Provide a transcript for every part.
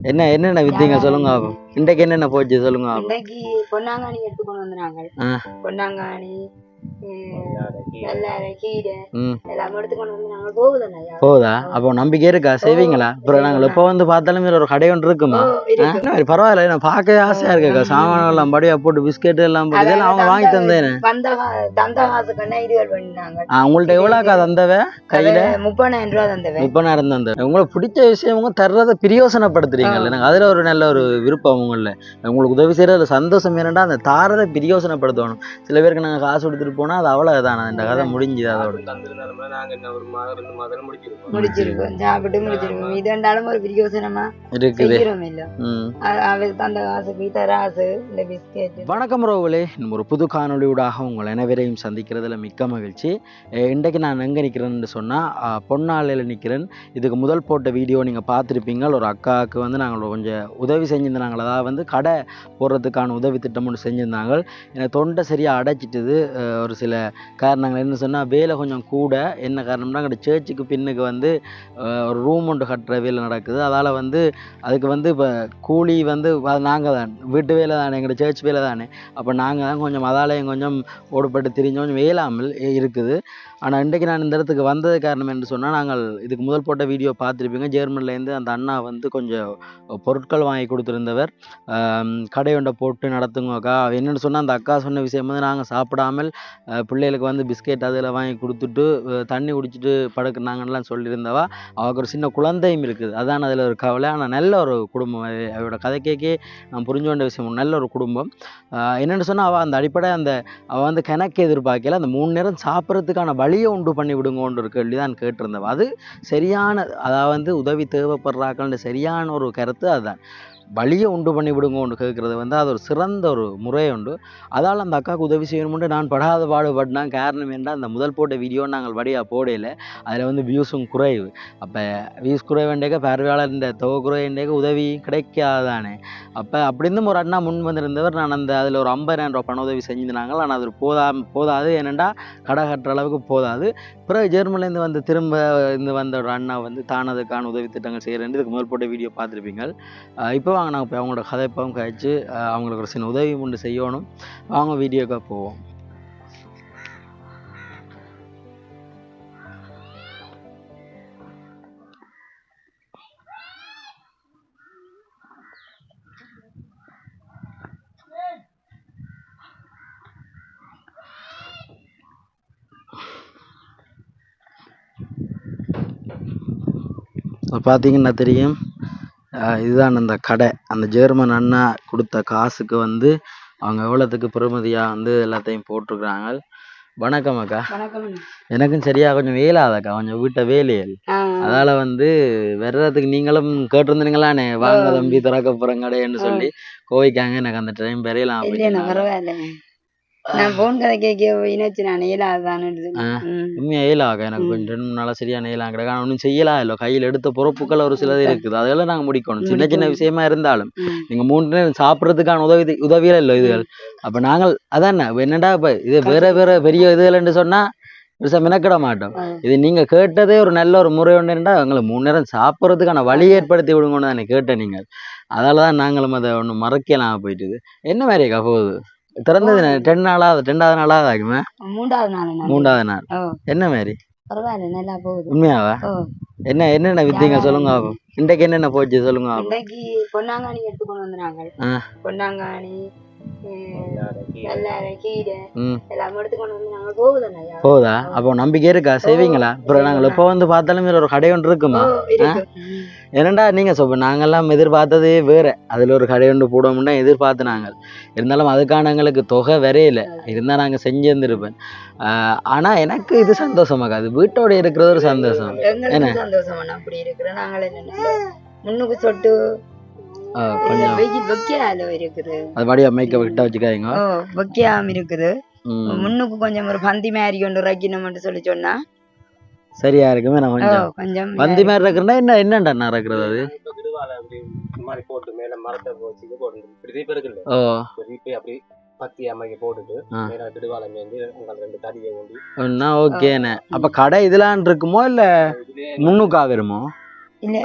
என்ன என்னென்ன வித்தீங்க சொல்லுங்க பாப்போம் இன்றைக்கு என்னென்ன போச்சு சொல்லுங்க இன்னைக்கு பொன்னாங்கானி எடுத்து கொண்டு வந்தாங்க ஆ. போதா அப்போ நம்பிக்கை இருக்கா? செய்வீங்களா? அப்புறம் நாங்கள் எப்போ வந்து பார்த்தாலும் இதுல ஒரு கடை ஒன்று இருக்குமா? பரவாயில்ல. நான் பார்க்கவே ஆசையா இருக்கா. சாமான் எல்லாம் படியா போட்டு பிஸ்கெட் எல்லாம் போட்டு இதெல்லாம் அவங்க வாங்கி தந்தேனே. உங்கள்ட்ட எவ்வளோக்கா தந்தவ? கையில? முப்பதாயிரம் ரூபா இப்ப நடந்து அந்த உங்களுக்கு பிடிச்ச விஷயம் உங்க தர்றதை பிரயோசனப்படுத்துறீங்கல்ல. எனக்கு அதுல ஒரு நல்ல ஒரு விருப்பம் உங்கள உங்களுக்கு உதவி செய்யறதுல சந்தோஷம் என்னடா அந்த தாரதை பிரயோசனப்படுத்தணும். சில பேருக்கு நாங்க காசு கொடுத்துட்டு போனா அது அவ்வளவுதான். இந்த கதை முடிஞ்சுது அதோட தந்திருந்தாலுமே நாங்க என்ன ஒரு மாதம் ரெண்டு மாதம் முடிச்சிருக்கோம். முடிச்சிருக்கோம். சாப்பிட்டு முடிச்சிருக்கோம். இது ரெண்டாலும் ஒரு பிரியோசனமா இருக்குது. செய்கிறோம் இல்ல. ம். அ- அவ தந்த காசுக்கு தராசு இந்த பிஸ்கெட். வணக்கம் ரோவலே இன்னும் ஒரு புது காணொளியூடாக உங்கள் அனைவரையும் சந்திக்கிறதுல மிக்க மகிழ்ச்சி. இன்றைக்கு நான் எங்கே நிற்கிறேன்னு சொன்னால் பொன்னாலையில் நிற்கிறேன் இதுக்கு முதல் போட்ட வீடியோ நீங்கள் பார்த்துருப்பீங்க. ஒரு அக்காவுக்கு வந்து நாங்கள் கொஞ்சம் உதவி செஞ்சிருந்தாங்க அதாவது வந்து கடை போடுறதுக்கான உதவி திட்டம் ஒன்று செஞ்சுருந்தாங்க தொண்டை சரியாக அடைச்சிட்டுது. ஒரு சில காரணங்கள். என்ன சொன்னால் வேலை கொஞ்சம் கூட. என்ன காரணம்னா அங்கே சர்ச்சுக்கு பின்னுக்கு வந்து ஒரு ரூம் ஒன்று கட்டுற வேலை நடக்குது. அதால் வந்து அதுக்கு வந்து இப்போ கூலி வந்து நாங்கள் தான். வீட்டு வேலை தானே எங்களோட சர்ச் வேலை தானே. அப்போ நாங்கள் தான் கொஞ்சம் அதாலேயும் கொஞ்சம் ஓடுபட்டு திரிஞ்சு கொஞ்சம் வேலாமல் இருக்குது. ஆனால் இன்றைக்கு நான் இந்த இடத்துக்கு வந்தது காரணம் என்று சொன்னால் நாங்கள் இதுக்கு முதல் போட்ட வீடியோ பார்த்துருப்பீங்க. ஜெர்மன்லேருந்து அந்த அண்ணா வந்து கொஞ்சம் பொருட்கள் வாங்கி கொடுத்துருந்தவர். கடை ஒன்றை போட்டு நடத்துங்க அக்கா என்னென்னு சொன்னால் அந்த அக்கா சொன்ன விஷயம் வந்து நாங்கள் சாப்பிடாமல் பிள்ளைகளுக்கு வந்து பிஸ்கெட் அதில் வாங்கி கொடுத்துட்டு தண்ணி குடிச்சிட்டு படுக்குனாங்கலாம் சொல்லியிருந்தவா அவளுக்கு ஒரு சின்ன குழந்தையும் இருக்குது. அதான் அதில் ஒரு கவலை. ஆனால் நல்ல ஒரு குடும்பம் அது- அவரோட கதை கேட்க நான் புரிஞ்சு கொண்ட விஷயம் நல்ல ஒரு குடும்பம். என்னென்னு சொன்னால் அவள் அந்த அடிப்படை அந்த அவள் வந்து கணக்கு எதிர்பார்க்கல. அந்த மூணு நேரம் சாப்பிட்றதுக்கான வழியை உண்டு பண்ணி விடுங்கன்ற ஒரு கேள்வி தான் கேட்டிருந்தவா. அது சரியான அதாவது வந்து உதவி தேவைப்படுறாக்கள்ன்ற சரியான ஒரு கருத்து அதுதான். வழியை உண்டு பண்ணி விடுங்கன்னு கேட்குறது வந்து அது ஒரு சிறந்த ஒரு முறை உண்டு. அதால் அந்த அக்காவுக்கு உதவி செய்யணும்னு நான் படாத பாடுபட்டேன் காரணம் என்ன? அந்த முதல் போட்ட வீடியோ நாங்கள் வழியாக போடையில் அதில் வந்து வியூஸும் குறைவு. அப்போ வியூஸ் குறைவேண்டேக்க பார்வையாளர் தொகை குறைவேண்டேக்க உதவி கிடைக்காதானே? அப்போ அப்படிந்தும் ஒரு அண்ணா முன் வந்திருந்தவர். நான் அந்த அதில் ஒரு ஐம்பதாயிரம் ரூபா பண உதவி செஞ்சிருந்தாங்க ஆனால் அது போதா போதாது. ஏனெண்டா கடை கட்டுற அளவுக்கு போதாது. பிறகு ஜெர்மனிலேருந்து வந்து திரும்ப இருந்து வந்த ஒரு அண்ணா வந்து தானதுக்கான உதவி திட்டங்கள் செய்கிறேன் இதுக்கு முதல் போட்ட வீடியோ பார்த்துருப்பீங்க இப்போ வாங்க நாங்கள் போய் அவங்களோட கதைப்பம் கழிச்சு அவங்களுக்கு ஒரு சின்ன உதவி ஒன்று செய்யணும். வாங்க வீடியோக்காக போவோம். பார்த்தீங்கன்னா தெரியும். இதுதான் அந்த கடை. அந்த ஜெர்மன் அண்ணா கொடுத்த காசுக்கு வந்து அவங்க எவ்வளோத்துக்கு பெறுமதியாக வந்து எல்லாத்தையும் போட்டிருக்கிறாங்க. வணக்கம் அக்கா. வணக்கம் எனக்கும் சரியா கொஞ்சம் வேலாதக்கா கொஞ்சம் வீட்டை வேலையல். அதால வந்து வர்றதுக்கு நீங்களும் கேட்டிருந்தீங்களானே வாங்க தம்பி திறக்க போகிறேன் கடைன்னு சொல்லி. கோவிக்காங்க எனக்கு அந்த டைம் பெரியலாம் நான் போன் கதை கேட்க இணைச்சு நான் இயலாதான்னு ஆ. ம். உண்மையா ஏலாக்கா எனக்கு ரெண்டு மூணு நாளா சரியா ஏலாம் கிடக்கு ஆனால் ஒன்றும் செய்யலாம் இல்லை கையில் எடுத்த பொறுப்புகள் ஒரு சிலது இருக்குது. அதெல்லாம் நாங்கள் முடிக்கணும். சின்ன சின்ன. விஷயமா இருந்தாலும். ம். நீங்க மூணு நேரம் சாப்பிட்றதுக்கான உதவி உதவிகள் இல்லை இதுகள். அப்ப நாங்கள் அதானே? என்னடா இப்ப இது வேற வேற பெரிய இதுகள்னு சொன்னா பெருசா மெனக்கிட மாட்டோம். இது நீங்க கேட்டதே ஒரு நல்ல ஒரு முறை ஒன்றுண்டா எங்களுக்கு மூணு நேரம் சாப்பிட்றதுக்கான வழி ஏற்படுத்தி விடுங்கன்னு தானே கேட்டேன் நீங்கள். அதால தான் நாங்களும் அதை ஒன்று மறக்கலாம் போயிட்டுது. என்ன மாதிரிக்கா போகுது? திறந்தது ரெண்டு நாளாவது ரெண்டாவது நாளாவது ஆகுமே? மூன்றாவது நாள் மூன்றாவது நாள். என்ன மாதிரி? பரவாயில்ல நல்லா போகுது. உண்மையாவா? ஓ. என்ன என்னென்ன வித்தீங்க? சொல்லுங்க பாப்போம். இன்றைக்கு என்னென்ன போச்சு? சொல்லுங்க பாப்போம். இன்னைக்கு பொன்னாங்கானி எடுத்து கொண்டு வந்தாங்க போகுதுண்ணா போதா அப்போ நம்பிக்கை இருக்கா? செய்வீங்களா? அப்புறம் நாங்கள் எப்போ வந்து பார்த்தாலும் ஒரு கடை ஒன்று இருக்குமா. என்னடா நீங்க சொல்ல நாங்கெல்லாம் எதிர்பார்த்ததே வேற. அதுல ஒரு கடை ஒன்று போடுவோம்னா எதிர்பார்த்து நாங்கள். இருந்தாலும் அதுக்கான எங்களுக்கு தொகை வரையில இருந்தா நாங்க செஞ்சிருந்திருப்பேன். ஆஹ் ஆனா எனக்கு இது சந்தோஷமாக்கா அது வீட்டோட இருக்கிறது ஒரு சந்தோஷம். எங்களுக்கு சந்தோஷம் அப்படி இருக்கிற நாங்களே என்ன முன்னுக்கு சொட்டு. கொஞ்சம். அது மேக்கப் கிட்ட வச்சுக்காதீங்க. வைக்காம இருக்குது. முன்னுக்கு கொஞ்சம் ஒரு பந்தி மாதிரி கொண்டு வைக்கணும்னு சொல்லி சொன்னா. சரியா இருக்குமே நான் கொஞ்சம். கொஞ்சம் பந்தி மாதிரி இருக்கிறனா என்ன என்னண்டா நான் இருக்கிறது அது? போட்டு மேல மரத்தை வச்சு போட்டு இப்படி இருக்குல்ல? ஓ. அப்படி பத்தி அமைக்க போட்டுட்டு ரெண்டு தடியை ஒன்னா ஓகேண்ணே அப்ப கடை இதெல்லாம் இருக்குமோ இல்ல முன்னுக்கா வருமோ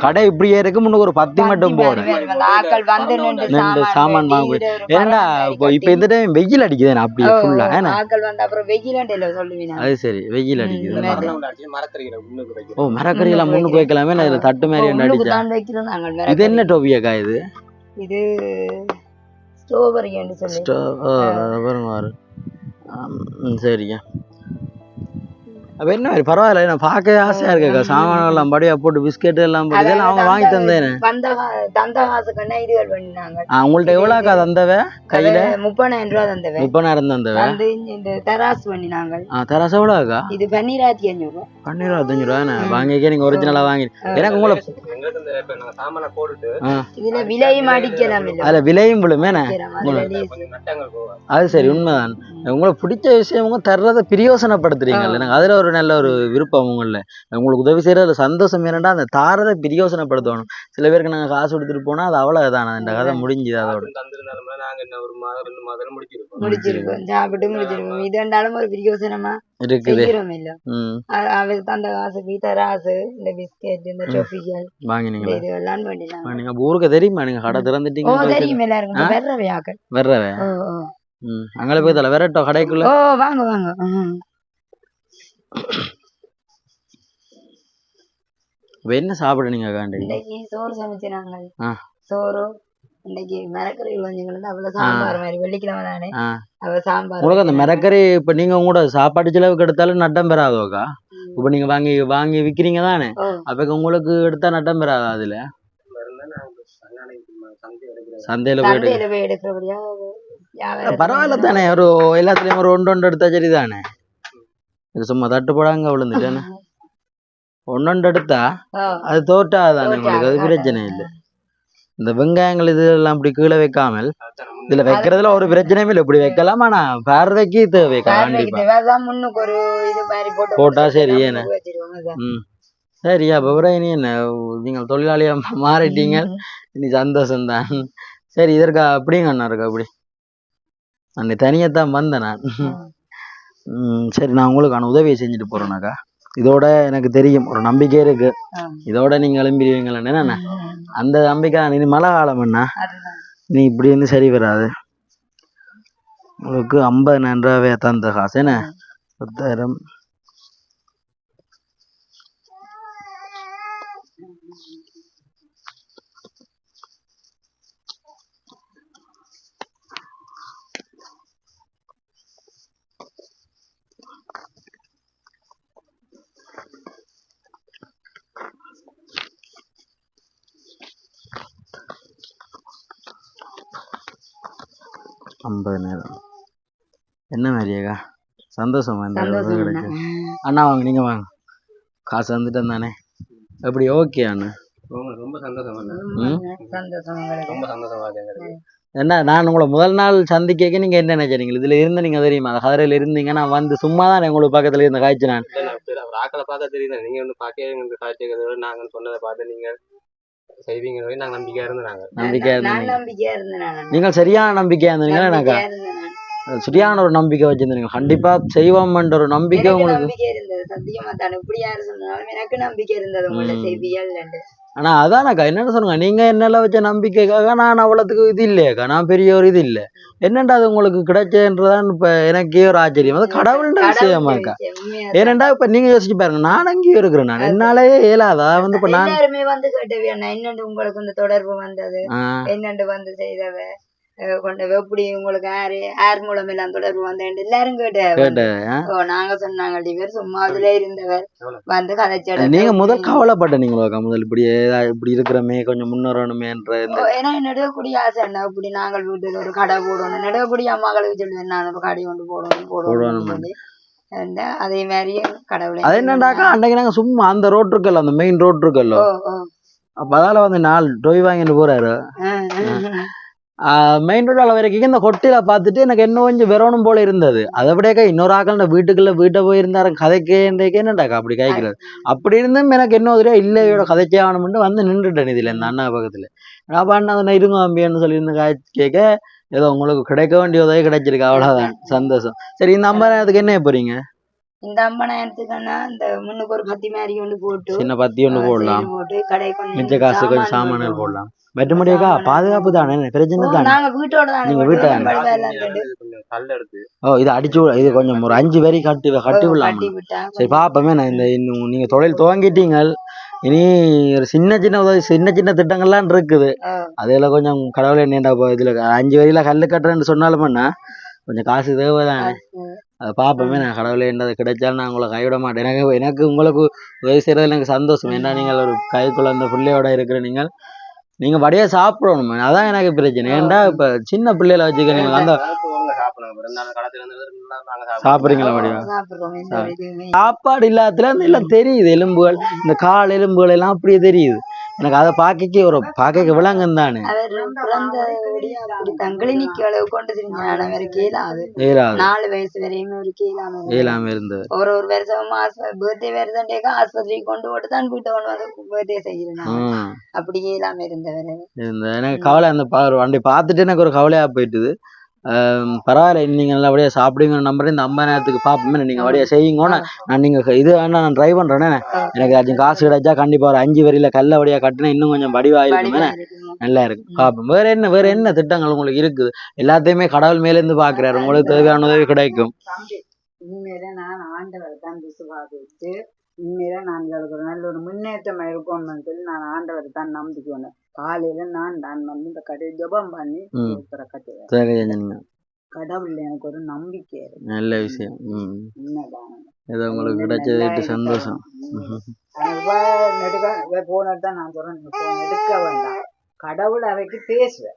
கடை இப்படியே இருக்கு முன்னுக்கு ஒரு பத்தி மட்டும் போட. அந்த ஆட்கள் வந்து நின்று சாமான் வாங்க பரவாயில்லை இப்போ இப்ப இந்த டைம் வெயில் அடிக்குது அப்படியே ஓ, ஃபுல்லா ஏன்னா? ஆட்கள் வந்து அப்புறம் வெயிலாண்டையில சொல்லுவீங்க அது சரி வெயில் அடிக்குது. ஓ மரக்கறி எல்லாம் முன்னுக்கு வைக்கலாமே? நான் இதுல தட்டு மாதிரி ஒன்று உள்ளுக்கு அடிச்சா? தான் வைக்கிறோம் நாங்கள் இது. என்ன டோபியாக்கா இது? இது ஸ்ட்ராபெரி என்று சொல்லி ஸ்டோ சரிங்க. அப்ப என்ன மாதிரி பரவாயில்ல நான் பார்க்க ஆசையா இருக்கேக்கா சாமான் எல்லாம் படியா போட்டு பிஸ்கெட் எல்லாம் போட்டு இதெல்லாம் அவங்க வாங்கி தந்தேன். வந்த கா- தந்த காசுக்குன்னா இதுகள் பண்ணினாங்க. உங்கள்ட்ட எவ்வளோக்கா தந்தவ? கையில? முப்பதாயிரம் ரூபா தந்தவ. முப்பதாயிரம் தந்தவ? வந்து இந்த தராசு பண்ணினாங்க. ஆ தராச எவ்வளோக்கா இது பன்னீராயிரத்தி அஞ்சூறு ரூபா பன்னீர் இருபத்தஞ்சு ரூபா என்ன வாங்கிக்கே நீங்க ஒரிஜினலா வாங்கி எனக்கு உங்களை இதுல விலையும் அடிக்கலாம் அதுல விலையும் போகும் அது சரி உண்மைதான். உங்களுக்கு பிடிச்ச விஷயமுங்க தர்றதை பிரியோசனப்படுத்துறீங்கல்ல எனக்கு அதுல ஒரு நல்ல ஒரு விருப்பம் உங்கள உங்களுக்கு உதவி செய்யறதுல சந்தோஷம் என்னடா அந்த தாரதை பிரியோசனப்படுத்தணும். சில பேருக்கு நாங்க காசு கொடுத்துட்டு போனா அது அவ்வளவுதான். இந்த கதை முடிஞ்சுது அதோட. காசு முடிச்சிருக்கோம் முடிச்சிருக்கோம் சாப்பிட்டு முடிச்சிருக்கோம் இது ரெண்டாலும் ஒரு பிரியோசனமா இருக்குது. செய்கிறோம் இல்ல. ம். அ- அவருக்கு தந்த காசுக்கு தராசு இந்த பிஸ்கெட் இந்த டொஃபிகள் வாங்கினீங்களா? இது எல்லாம் பண்ணினாங்க நீங்க அப்ப ஊருக்கு தெரியுமா நீங்க? கடை ஓ திறந்துட்டீங்க தெரியும் எல்லாருக்கும். வெறவையாக்கள் வர்றவே ஓ ஓ. ம் அங்கே போய் தலை. விரட்டோ கடைக்குள்ள? ஓ வாங்க வாங்க. என்ன சாப்பிடுறீங்க காண்டி இன்னைக்கு சோறு சமைச்சினாங்க. சோறு இன்னைக்கு மிரக்கறி கொஞ்சம் அவ்வளவு சாம்பார் மாதிரி. வெள்ளிக்கிழமை தானே. அவ சாம்பார் உங்களுக்கு அந்த மிரக்கறி இப்ப நீங்க கூட சாப்பாடு செலவுக்கு எடுத்தாலும் நட்டம் பெறாதோக்கா. இப்ப நீங்க வாங்கி வாங்கி விக்கிறீங்க தானே? அப்ப உங்களுக்கு எடுத்தா நட்டம் பெறாதா அதுல? சந்தையில போய் எடுக்கிறபடியா? பரவாயில்ல தானே ஒரு எல்லாத்துலயும் ஒரு ஒன்று ஒன்று எடுத்தா சரிதானே? இது சும்மா தட்டுப்படாங்க விழுந்துட்டேன்னு. ஒன்று ஒன்று எடுத்தா அது தோட்டாதானே உங்களுக்கு? அது. பிரச்சனை இல்லை. இந்த வெங்காயங்கள் இதெல்லாம் இப்படி கீழே வைக்காமல் இதுல வைக்கிறதுல ஒரு பிரச்சனையும் இல்லை. இப்படி வைக்கலாம் ஆனா பார்வைக்கு தேவை கண்டிப்பா. போட்டு சரி, எல்லாம் ஏன? முன்னுக்கு வச்சிருவாங்க அதான். ம். சரி அப்ப அப்புறம் இனி என்ன? நீங்கள் தொழிலாளியா மாறிட்டீங்க. இனி சந்தோஷம்தான். சரி இதற்கு அப்படிங்க அண்ணா இருக்கு அப்படி அன்னை தனியத்தான் வந்தேன் நான். சரி நான் உங்களுக்கான உதவியை செஞ்சுட்டு போறேனாக்கா. இதோட எனக்கு தெரியும் ஒரு நம்பிக்கை இருக்கு. இதோட நீங்க ம். அந்த நம்பிக்கை இனி மழை காலம் என்ன. நீ இப்படி வந்து சரி வராது. உங்களுக்கு ஐம்பது ரூபாவே தந்த காசு என்ன? பத்தாயிரம். ஐம்பது நேரம். என்ன மாதிரியாக்கா சந்தோஷமா இந்த உதவி அண்ணா. வாங்க நீங்க வாங்க. காசு வந்துட்டேன் தானே. எப்படி ஓகே அண்ணா? ரொம்ப சந்தோஷம். ரொம்ப சந்தோஷமா. என்ன நான் உங்களை முதல் நாள் சந்திக்க நீங்க என்ன நினைச்சீங்க? இதுல இருந்து நீங்க தெரியுமா? அந்த கதிரையில இருந்தீங்க. நான் வந்து சும்மா தான் உங்களுக்கு பக்கத்துல இருந்த காய்ச்சி நான் ஆக்களை பார்த்தா தெரியுது. நீங்க வந்து பார்க்க எங்களுக்கு காய்ச்சி நாங்க சொன்னதை பார்த்து நீங்க செய்வீங்க நாங்க நம்பிக்கையா நாங்க. இருந்தீங்க. நம்பிக்கையா இருந்தேன் நான். நீங்கள் சரியான நம்பிக்கையா இருந்தீங்கன்னா எனக்கு நம்பிக்கையா இருந்தேன் நான். சரியான ஒரு நம்பிக்கை வச்சிருந்தீங்க. கண்டிப்பா செய்வோம்ன்ற ஒரு நம்பிக்கை உங்களுக்கு சத்தியமா தான். இப்படி யாரு சொன்னாலும் எனக்கு நம்பிக்கை இருந்தது உங்கள்ட்ட ம். செய்வியல் ஆனா அதானக்கா என்னன்னு சொல்லுங்க? நீங்க என்னெல்லாம் வச்ச நம்பிக்கைக்காக நான் அவ்வளவுக்கு இது இல்லையாக்கா நான் பெரிய ஒரு இது இல்ல. என்னண்டா அது உங்களுக்கு கிடைச்சதுன்றதான் இப்ப எனக்கே ஒரு ஆச்சரியம். அது கடவுள்ன்ற விஷயமாக்கா ஏனண்டா இப்ப நீங்க யோசிச்சு பாருங்க. நான் அங்கேயும் இருக்கிறேன். நான் என்னாலே இயலாதா. வந்து இப்ப நான் வந்து கேட்டவே என்னண்டு உங்களுக்கு இந்த தொடர்பு வந்தது? என்னண்டு வந்து செய்தவ? கொண்டு எப்படி உங்களுக்கு யாரு யார் மூலம் எல்லாம் தொடர்பு வந்தேன் எல்லாரும் கேட்ட கேட்டேன். ஓ நாங்க சொன்னாங்க இவர் சும்மா அதுல இருந்தவர். வந்து கதைச்சட நீங்க முதல் கவலைப்பட்ட நீங்களோக்கா முதல் இப்படி இப்படி இருக்கிறமே கொஞ்சம் முன்னேறணுமேன்ற இந்த ஏன்னா நடுவக்கூடிய ஆசை என்ன? இப்படி நாங்கள் வீட்டுல ஒரு கடை போடணும். நடுவக்கூடிய அம்மாக்களுக்கு சொல்லுவேன் நான் ஒரு கடை கொண்டு போடணும் போடணும் அதே மாதிரி கடவுளை. அது என்னண்டாக்கா அன்னைக்கு நாங்க சும்மா அந்த ரோட் இருக்கல்ல அந்த மெயின் ரோட் இருக்கல்ல. அப்ப அதால வந்து நாலு டொய் வாங்கிட்டு போறாரு. மெயின் ரோட் வரைக்கும் இந்த கொட்டியில் பார்த்துட்டு எனக்கு என்ன கொஞ்சம் வெறணும் போல இருந்தது. அதை விடக்கா இன்னொரு ஆக்கள் இந்த வீட்டுக்குள்ள வீட்டை போயிருந்தாரு கதைக்கே என்னடாக்கா அப்படி காய்க்கிறது அப்படி இருந்தும் எனக்கு என்ன உதவியா இல்லை இவட கதைச்சே ஆகணும்னு வந்து நின்றுட்டேன் இதில் இந்த அண்ணா பக்கத்தில். நான் பண்ண நான் இருங்க அம்பியன்னு சொல்லி காய்ச்சி கேட்க ஏதோ உங்களுக்கு கிடைக்க வேண்டிய உதவி கிடைச்சிருக்கு அவ்வளோதான் சந்தோஷம். சரி இந்த ஐம்பதாயிரத்துக்கு என்ன போறீங்க? இந்த அம்பனாயிரத்துக்குன்னா இந்த முன்னுக்கு ஒரு பத்தி மாதிரி கொண்டு போட்டு சின்ன பத்தி ஒன்று போடலாம். போட்டு கடை கொஞ்சம் மிச்ச காசு கொஞ்சம் சாமான்கள் போடலாம். வெட்டுமடியாக்கா சாமான் பாதுகாப்பு தானே பிரச்சனை தானே? நாங்க வீட்டோட தானே நீங்க கல் எடுத்து. ஓ இது அடிச்சு விட- இது கொஞ்சம் ஒரு அஞ்சு வரி கட்டி கட்டி விடலாம்? விட்டா சரி பாப்பமே நான் இந்த இன்னும் நீங்க தொழில் துவங்கிட்டீங்க இனி ஒரு சின்ன சின்ன உதவி சின்ன சின்ன திட்டங்கள்லாம் இருக்குது. அதில் கொஞ்சம் கடவுளை நீண்டா போ இதுல அஞ்சு வரியில கல்லு கட்டுறேன்னு சொன்னாலும் கொஞ்சம் காசு தேவைதானே? அதை பார்ப்போமே நான் கடவுளே என்ன அது கிடைச்சாலும் நான் உங்களை கைவிட மாட்டேன். எனக்கு எனக்கு உங்களுக்கு உதவி செய்யறது எனக்கு சந்தோஷம். ஏன்னா நீங்கள் ஒரு கை குழந்தை பிள்ளையோட இருக்கிற நீங்கள் நீங்கள் வடியாக சாப்பிடணும். அதான் எனக்கு பிரச்சனை. ஏன்டா இப்போ சின்ன பிள்ளைகளை வச்சுக்க நீங்கள் அந்த. சாப்பிட்றீங்களா வடிவா சாப்பாடு இல்லாததுல எல்லாம் தெரியுது. எலும்புகள் இந்த கால் எலும்புகள் எல்லாம் அப்படியே தெரியுது. எனக்கு அதை பார்க்க ஒரு பார்க்க விலங்கம் தானே. அப்படி தங்களினிக்கு அளவு கொண்டு வேற கேளாது ஏறாது நாலு வயசு வரையுமே ஒரு கேளாம ஏலாம இருந்தது. ஒரு ஒரு வருஷமா பர்த்டே வருஷண்டேக்கா ஆஸ்பத்திரிக்கு கொண்டு போட்டு தான் வீட்டை கொண்டு வந்து பர்த்டே செய்யறேன் நான். ம் அப்படியே இல்லாம இருந்தவர். எனக்கு கவலை அந்த வண்டி பார்த்துட்டு எனக்கு ஒரு கவலையாக போயிட்டுது. பரவாயில்ல நீங்கள் நல்லபடியாக சாப்பிடுங்க நம்புறேன் இந்த ஐம்பது நேரத்துக்கு பார்ப்போமே நீங்கள் வழியாக செய்யுங்கன்னு நான் நீங்கள் இது வேணா நான் ட்ரை பண்ணுறேனே எனக்கு ஏதாச்சும் காசு கிடைச்சா கண்டிப்பாக ஒரு அஞ்சு வரியில கல்ல வழியாக கட்டினா இன்னும் கொஞ்சம் வடிவாயிருக்குமே. நல்லா இருக்கும். பார்ப்போம் வேற என்ன வேற என்ன திட்டங்கள் உங்களுக்கு இருக்குது? எல்லாத்தையுமே கடவுள் மேலேருந்து பார்க்குறாரு உங்களுக்கு தேவையான உதவி கிடைக்கும். உண்மையில நான் ஆண்டவரை தான் விசுவாசித்து உண்மையில நான் எங்களுக்கு ஒரு நல்ல ஒரு முன்னேற்றம் இருக்கணும்னு சொல்லி நான் ஆண்டவரை தான் நம்பிக்கணும் காலையில நான் நான் வந்து இந்த கடையை ஜெபம் பண்ணி கட்டுவேன். கடவுள்ல எனக்கு ஒரு நம்பிக்கை நல்ல விஷயம். ஏதோ உங்களுக்கு கிடைச்சதுட்டு சந்தோஷம். ம். நெடுக்க போன தான் நான் சொல்றேன். எடுக்க வேண்டாம். கடவுள் அவைக்கு பேசுவேன்.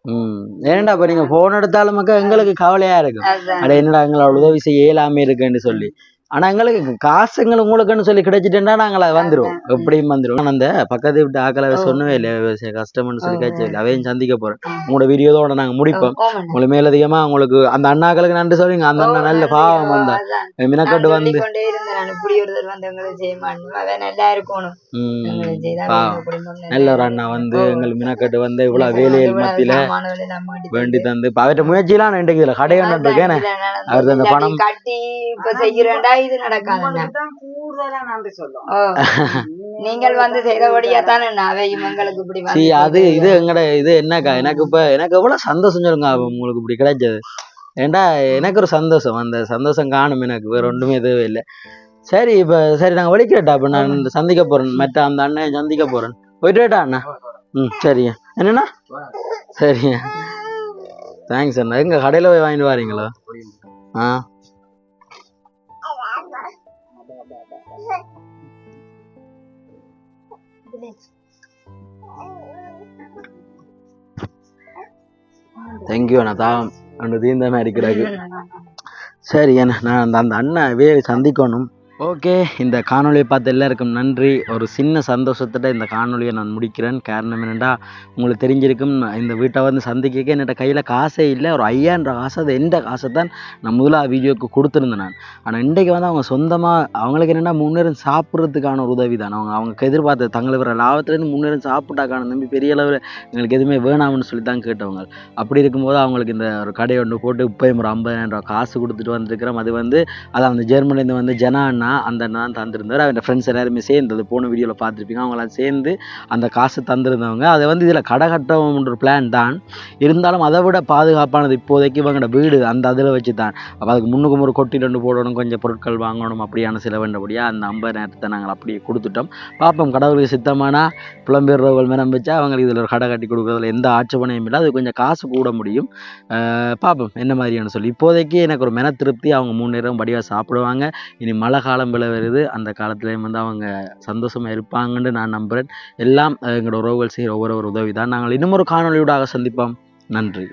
ஏன்டா இப்போ நீங்கள் ஃபோன் எடுத்தாலும் எங்களுக்கு கவலையாக இருக்கும். அட என்னடா எங்களால் உதவி செய்ய இயலாம இருக்குன்னு சொல்லி. ஆனா எங்களுக்கு காசுங்கள் உங்களுக்குன்னு சொல்லி கிடைச்சிட்டேன்னா நாங்கள் அது வந்துருவோம். எப்படியும் வந்துருவோம். அந்த பக்கத்து விட்டு ஆக்களை சொன்னவே இல்லை. கஷ்டம்னு சொல்லி இல்லை. அவையும் சந்திக்க போறேன். உங்களோட வீடியோதோட நாங்க முடிப்போம். உங்களுக்கு மேலதிகமா உங்களுக்கு அந்த அண்ணாக்களுக்கு நன்றி சொல்லுங்க. அந்த அண்ணா நல்ல பாவம் வந்தா. மினக்கட்டு வந்து நல்லா ஒரு. அண்ணா வந்து. எங்களுக்கு மினக்கட்டு வந்து இவ்வளவு வேலையில் மத்தியில வேண்டி தந்து அவர்கிட்ட முயற்சியெல்லாம் நான் இன்றைக்கு இதுல கடை ஒன்று இருக்கேன் அவர்தான் அந்த பணம் கட்டி இப்ப செய்கிறேன்டா இது கூடுதலா நன்றி சொல்லும். நீங்கள் வந்து செய்தபடியா தானே அவையும் எங்களுக்கு இப்படி சரி வந்து அது இது எங்கட இது என்னக்கா? எனக்கு இப்ப எனக்கு எவ்வளவு சந்தோஷம் சொல்லுங்க உங்களுக்கு இப்படி கிடைச்சது. ஏன்டா எனக்கு ஒரு சந்தோஷம். அந்த சந்தோஷம் காணும் எனக்கு. வேற ஒன்றுமே தேவையில்லை. சரி இப்ப சரி நாங்க வலிக்கிறட்டா அப்ப நான் இந்த சந்திக்க போறேன். மற்ற அந்த அண்ணன் சந்திக்க போறேன். போயிட்டு வரட்டா அண்ணா. ம் சரிங்க. என்னண்ணா? சரிங்க. தேங்க்ஸ் அண்ணா. எங்க கடையில போய் வாங்கிட்டு வாரீங்களா? ஆ. தேங்க்யூ அண்ணா தான் அண்ணு தீர்ந்தானே இருக்கிறாரு சரி என்ன நான் அந்த அந்த அண்ணன் வே சந்திக்கணும். ஓகே இந்த காணொலியை பார்த்த எல்லாருக்கும் நன்றி. ஒரு சின்ன சந்தோஷத்தோட இந்த காணொளியை நான் முடிக்கிறேன். காரணம் என்னென்னா உங்களுக்கு தெரிஞ்சிருக்கும் இந்த வீட்டை வந்து சந்திக்க என்னோட கையில் காசே இல்லை. ஒரு ஐயான்ற காசு அது எந்த காசை தான் நான் முதலாக வீடியோக்கு கொடுத்துருந்தேன் நான். ஆனால் இன்றைக்கு வந்து அவங்க சொந்தமாக அவங்களுக்கு என்னென்னா முன்னேறும் சாப்பிட்றதுக்கான ஒரு உதவி தான். அவங்க அவங்க எதிர்பார்த்து தங்களை வர லாபத்துலேருந்து முன்னேறும் சாப்பிட்டாக்கான நம்பி பெரிய அளவில் எங்களுக்கு எதுவுமே வேணாம்னு சொல்லி தான் கேட்டவங்க. அப்படி இருக்கும்போது அவங்களுக்கு இந்த ஒரு கடை ஒன்று போட்டு இப்போயும் ஒரு ஐம்பதாயிரம் ரூபா காசு கொடுத்துட்டு வந்திருக்கிறோம். அது வந்து அதான் அந்த ஜெர்மனிலேருந்து வந்து ஜனா அண்ணா அந்த அண்ணா தான் தந்திருந்தார் அவன் ஃப்ரெண்ட்ஸ் எல்லாருமே சேர்ந்து அது போன வீடியோவில் பார்த்துருப்பீங்க. அவங்களாம் சேர்ந்து அந்த காசு தந்திருந்தவங்க. அதை வந்து இதில் கடை கட்டணுன்ற பிளான் தான். இருந்தாலும் அதை விட பாதுகாப்பானது இப்போதைக்கு இவங்களோட வீடு அந்த அதில் வச்சு தான் அப்போ அதுக்கு முன்னுக்கு ஒரு கொட்டி ரெண்டு போடணும் கொஞ்சம் பொருட்கள் வாங்கணும் அப்படியான சில வேண்டபடியாக அந்த நேரத்தை நாங்கள் அப்படியே கொடுத்துட்டோம். பார்ப்போம் கடவுளுக்கு சித்தமானா புலம்பெயர்றவர்கள் மேலே அவங்களுக்கு இதில் ஒரு கடை கட்டி கொடுக்குறதுல எந்த ஆட்சேபனையும் இல்லை. அது கொஞ்சம் காசு கூட முடியும். பார்ப்போம் என்ன மாதிரியான சொல்லி. இப்போதைக்கு எனக்கு ஒரு மென திருப்தி. அவங்க மூணு நேரம் வடிவாக சாப்பிடுவாங்க. இனி மழை காலம் விளை வருது அந்த காலத்துலேயும் வந்து அவங்க சந்தோஷமாக இருப்பாங்கன்னு நான் நம்புகிறேன் எல்லாம் எங்களோட உறவுகள் செய்கிற ஒவ்வொரு ஒரு உதவி தான் நாங்கள் இன்னும் ஒரு காணொளியூடாக சந்திப்போம். நன்றி.